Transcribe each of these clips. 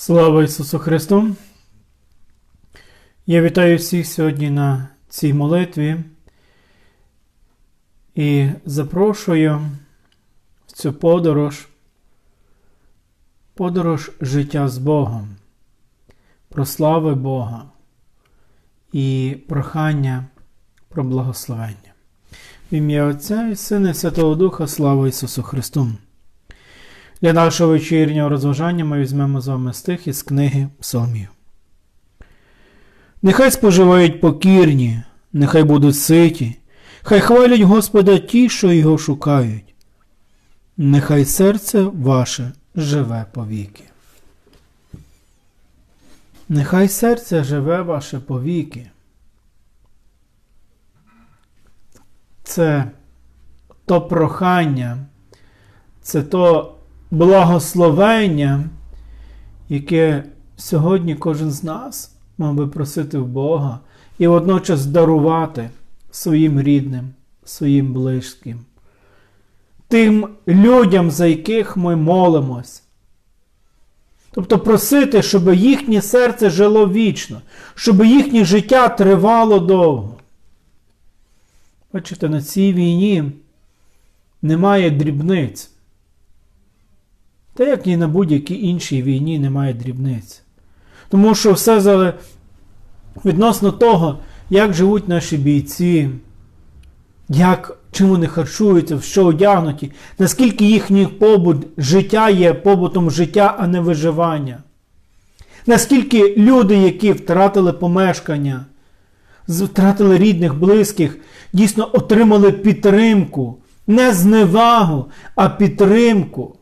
Слава Ісусу Христу! Я вітаю всіх сьогодні на цій молитві і запрошую в цю подорож, подорож життя з Богом, про слави Бога і прохання про благословення. В ім'я Отця і Сина і Святого Духа, слава Ісусу Христу! Для нашого вечірнього розважання ми візьмемо з вами стих із книги Псалмів. Нехай споживають покірні, нехай будуть ситі, хай хвалять Господа ті, що його шукають. Нехай серце ваше живе повіки. Нехай серце живе ваше повіки. Це то прохання, це то благословення, яке сьогодні кожен з нас мав би просити в Бога і водночас дарувати своїм рідним, своїм близьким, тим людям, за яких ми молимось. Тобто просити, щоб їхнє серце жило вічно, щоб їхнє життя тривало довго. Бачите, на цій війні немає дрібниць. Та як і на будь-якій іншій війні немає дрібниць. Тому що все відносно того, як живуть наші бійці, як, чим вони харчуються, в що одягнуті, наскільки їхній побут життя є побутом життя, а не виживання. Наскільки люди, які втратили помешкання, втратили рідних, близьких, дійсно отримали підтримку, не зневагу, а підтримку.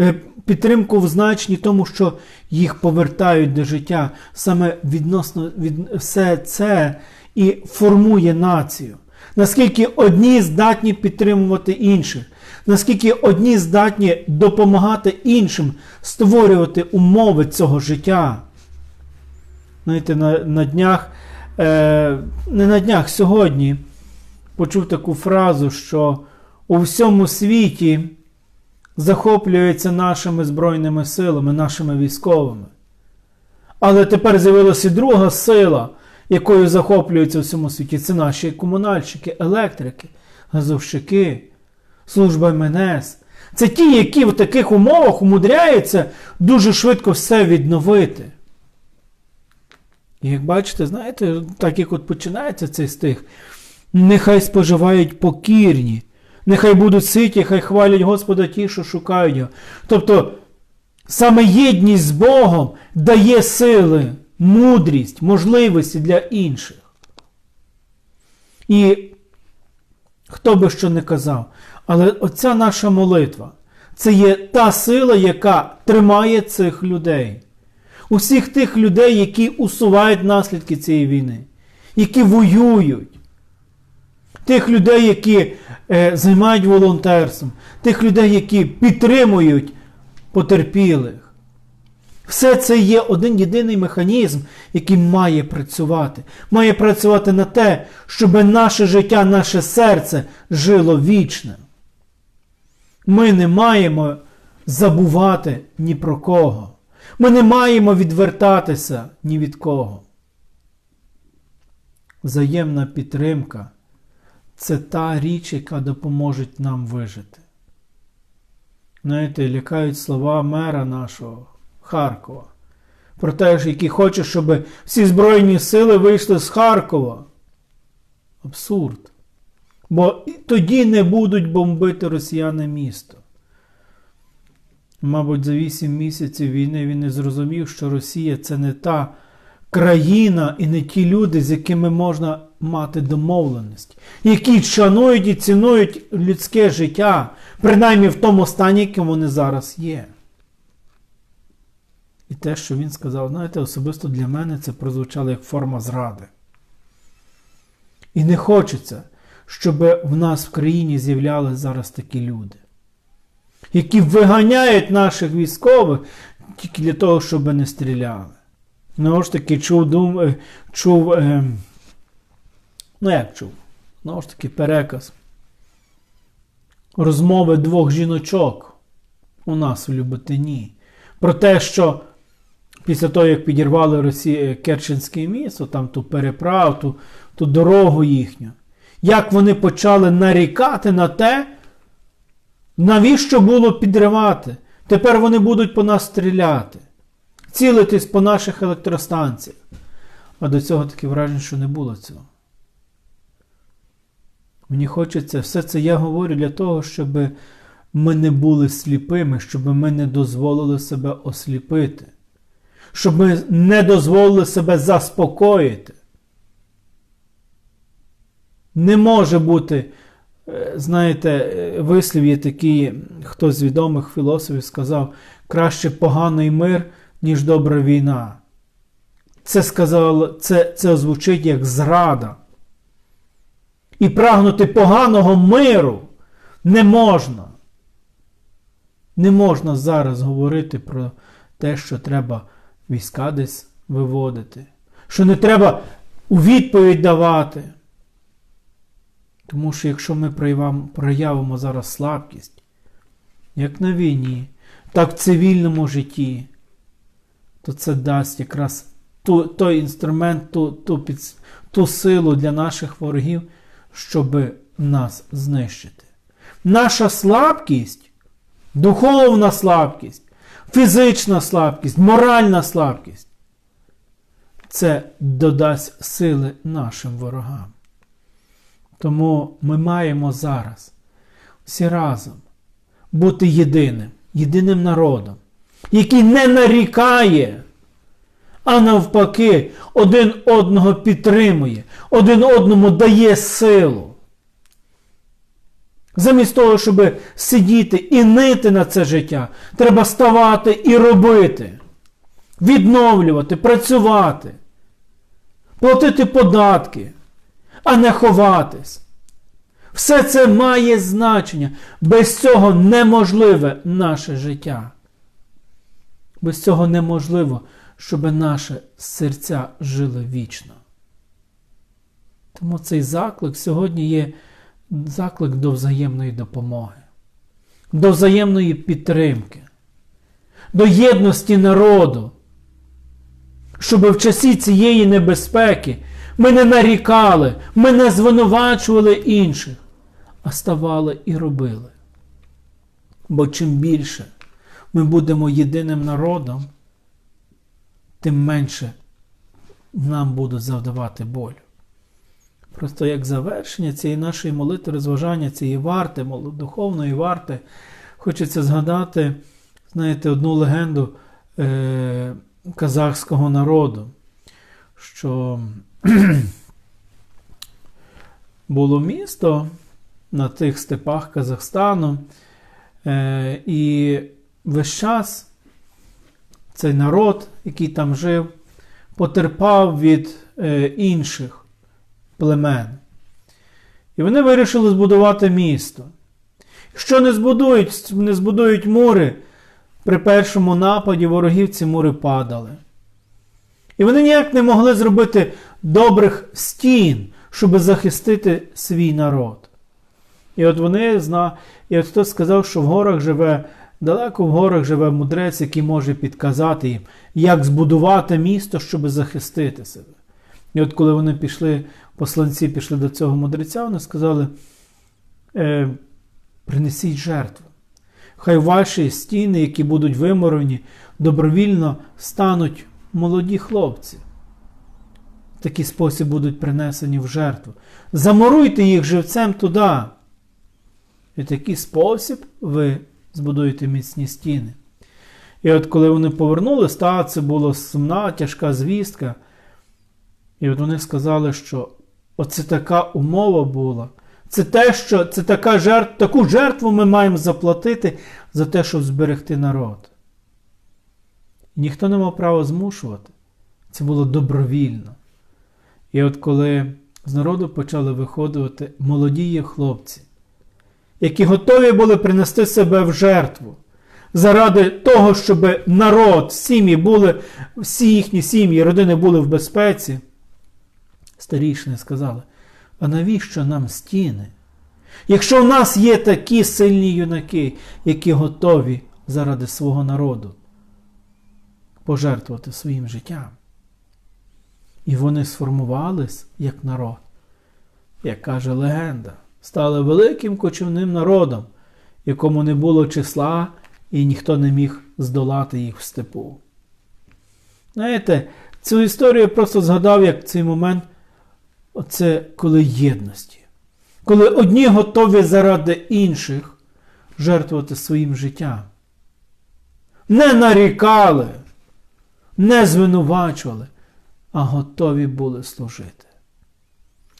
Е, підтримку в значенні тому, що їх повертають до життя. Саме відносно від все це і формує націю. Наскільки одні здатні підтримувати інших, наскільки одні здатні допомагати іншим створювати умови цього життя. Знаєте, на на днях, е, не на днях сьогодні почув таку фразу, що у всьому світі захоплюється нашими Збройними силами, нашими військовими. Але тепер з'явилася друга сила, якою захоплюються в цьому світі. Це наші комунальщики, електрики, газовщики, служба МНС. Це ті, які в таких умовах умудряються дуже швидко все відновити. І як бачите, знаєте, так як от починається цей стих, нехай споживають покірні. Нехай будуть ситі, хай хвалять Господа ті, що шукають його. Тобто саме єдність з Богом дає сили, мудрість, можливості для інших. І хто би що не казав, але оця наша молитва це є та сила, яка тримає цих людей. Усіх тих людей, які усувають наслідки цієї війни, які воюють тих людей, які е, займають волонтерством, тих людей, які підтримують потерпілих. Все це є один єдиний механізм, який має працювати. Має працювати на те, щоб наше життя, наше серце жило вічним. Ми не маємо забувати ні про кого. Ми не маємо відвертатися ні від кого. Взаємна підтримка це та річ, яка допоможе нам вижити. Знаєте, лякають слова мера нашого Харкова. Про те, який хоче, щоб всі Збройні сили вийшли з Харкова. Абсурд. Бо тоді не будуть бомбити росіяни місто. Мабуть, за 8 місяців війни він не зрозумів, що Росія це не та країна і не ті люди, з якими можна мати домовленість, які шанують і цінують людське життя, принаймні в тому стані, яким вони зараз є. І те, що він сказав, знаєте, особисто для мене це прозвучало як форма зради. І не хочеться, щоб в нас в країні з'являлися зараз такі люди, які виганяють наших військових тільки для того, щоб не стріляли. Знову ж таки, чув, дум, е, чув е, Ну, як чув? Знову ж таки, переказ. Розмови двох жіночок у нас в Люботині. Про те, що після того, як підірвали Росії Керченське місто, там ту переправу, ту, ту дорогу їхню, як вони почали нарікати на те, навіщо було підривати? Тепер вони будуть по нас стріляти, цілитись по наших електростанціях. А до цього таке враження, що не було цього. Мені хочеться, все це я говорю для того, щоб ми не були сліпими, щоб ми не дозволили себе осліпити, щоб ми не дозволили себе заспокоїти. Не може бути, е, знаєте, е, вислів є такий, хтось з відомих філософів сказав, краще поганий мир, ніж добра війна. Це сказало, це, це звучить як зрада. І прагнути поганого миру не можна. Не можна зараз говорити про те, що треба війська десь виводити, що не треба у відповідь давати. Тому що якщо ми проявимо, зараз слабкість, як на війні, так в цивільному житті, то це дасть якраз ту, той інструмент, ту, ту, під, ту силу для наших ворогів, щоб нас знищити. Наша слабкість, духовна слабкість, фізична слабкість, моральна слабкість це додасть сили нашим ворогам. Тому ми маємо зараз всі разом бути єдиним, єдиним народом, який не нарікає, а навпаки, один одного підтримує, один одному дає силу. Замість того, щоб сидіти і нити на це життя, треба ставати і робити, відновлювати, працювати, платити податки, а не ховатись. Все це має значення. Без цього неможливе наше життя. Без цього неможливо, щоб наше серця жили вічно. Тому цей заклик сьогодні є заклик до взаємної допомоги, до взаємної підтримки, до єдності народу, щоб в часі цієї небезпеки ми не нарікали, ми не звинувачували інших, а ставали і робили. Бо чим більше ми будемо єдиним народом, тим менше нам будуть завдавати болю. Просто як завершення цієї нашої молитви, розважання цієї варти, духовної варти, хочеться згадати, знаєте, одну легенду е- казахського народу, що було місто на тих степах Казахстану, е- і весь час цей народ, який там жив, потерпав від е- інших племен. І вони вирішили збудувати місто. Якщо не збудують, не збудують мури, при першому нападі ворогів ці мури падали. І вони ніяк не могли зробити добрих стін, щоб захистити свій народ. І от вони зна... І от хтось сказав, що в горах живе, далеко в горах живе мудрець, який може підказати їм, як збудувати місто, щоб захистити себе. І от коли вони пішли, посланці пішли до цього мудреця, вони сказали: е, принесіть жертву. Хай ваші стіни, які будуть виморені, добровільно стануть молоді хлопці. В такий спосіб будуть принесені в жертву. Замуруйте їх живцем туди. І такий спосіб ви збудуєте міцні стіни. І от коли вони повернулись, та це була сумна, тяжка звістка. І от вони сказали, що оце така умова була. Це те, що це така жертва, таку жертву ми маємо заплатити за те, щоб зберегти народ. Ніхто не мав права змушувати. Це було добровільно. І от коли з народу почали виходити молоді хлопці, які готові були принести себе в жертву заради того, щоб народ, сім'ї були, всі їхні сім'ї, родини були в безпеці. Старішини сказали, а навіщо нам стіни? Якщо в нас є такі сильні юнаки, які готові заради свого народу пожертвувати своїм життям. І вони сформувались як народ, як каже легенда, стали великим кочівним народом, якому не було числа і ніхто не міг здолати їх в степу. Знаєте, цю історію я просто згадав як цей момент, оце коли єдності. Коли одні готові заради інших жертвувати своїм життям. Не нарікали, не звинувачували, а готові були служити.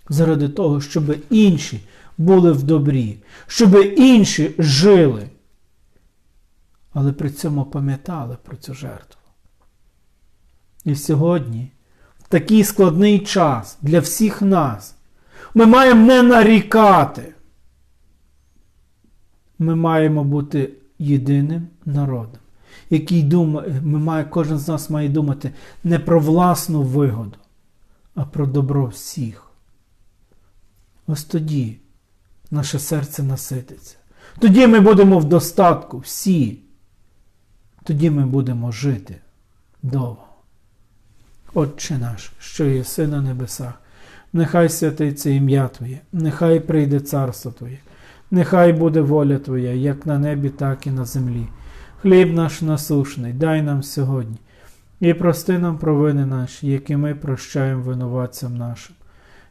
Заради того, щоб інші були в добрі, щоб інші жили. Але при цьому пам'ятали про цю жертву. І сьогодні, в такий складний час для всіх нас, ми маємо не нарікати. Ми маємо бути єдиним народом, який думає, ми має, кожен з нас має думати не про власну вигоду, а про добро всіх. Ось тоді наше серце насититься. Тоді ми будемо в достатку всі. Тоді ми будемо жити довго. Отче наш, що єси на небесах, нехай святиться ім'я Твоє, нехай прийде царство Твоє, нехай буде воля Твоя, як на небі, так і на землі. Хліб наш насушний, дай нам сьогодні, і прости нам провини наші, які ми прощаємо винуватцям нашим.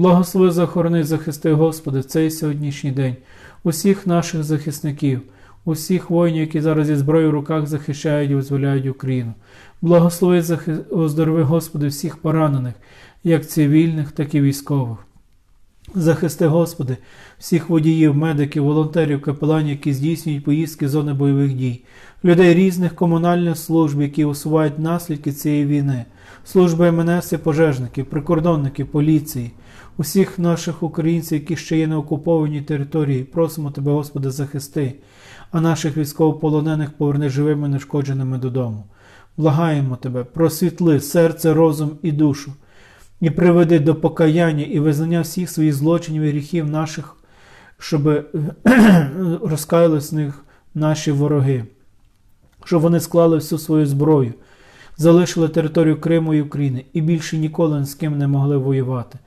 Благослови, захорони, захисти, Господи, цей сьогоднішній день, усіх наших захисників, усіх воїнів, які зараз зі зброєю в руках захищають і визволяють Україну. Благослови, захи... оздорови, Господи, всіх поранених, як цивільних, так і військових. Захисти, Господи, всіх водіїв, медиків, волонтерів, капеланів, які здійснюють поїздки з зони бойових дій, людей різних комунальних служб, які усувають наслідки цієї війни, служби МНС і пожежників, прикордонників, поліції, усіх наших українців, які ще є на окупованій території, просимо Тебе, Господи, захисти, а наших військовополонених поверни живими, нешкодженими додому. Благаємо Тебе, просвітли серце, розум і душу, і приведи до покаяння і визнання всіх своїх злочинів і гріхів наших, щоб розкаяли з них наші вороги, щоб вони склали всю свою зброю, залишили територію Криму і України і більше ніколи з ким не могли воювати.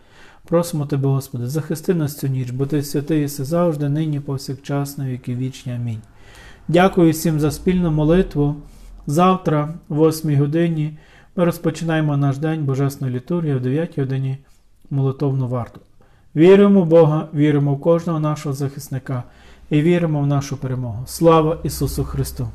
Просимо Тебе, Господи, захисти нас цю ніч, бо Ти святий єси завжди, нині, повсякчас, на віки вічні. Амінь. Дякую всім за спільну молитву. Завтра, о 8 годині, ми розпочинаємо наш день Божесної літургії в 9 годині молитовну варту. Віримо в Бога, віримо в кожного нашого захисника і віримо в нашу перемогу. Слава Ісусу Христу!